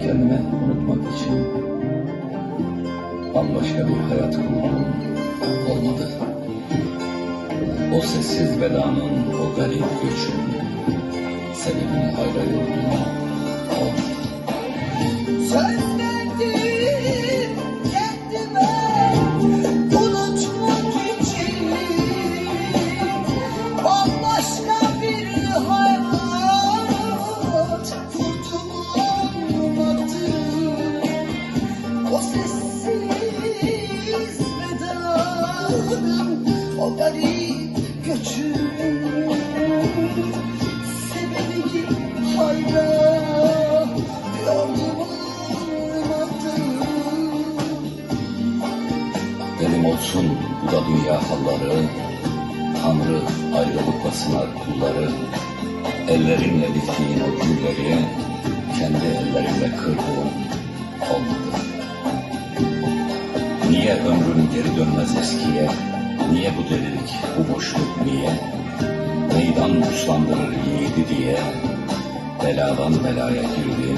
kendime unutmak için bambaşka bir hayat kurdum. Olmadı. O sessiz vedanın, o garip göçün, sebebimin hayra yurdum. Olmadı. Söz sessiz vedanın o garip göçün Sebebi hayra yolum olmadı Benim olsun bu da dünya halları, Tanrı ayrılıkla sınar kulları, Ellerinle diktiğin o gülleri, kendi ellerimle kırdım, Niye ömrüm geri dönmez eskiye, niye bu delilik, bu boşluk niye? Meydan uslandırır yiğidi diye, beladan belaya olmadı.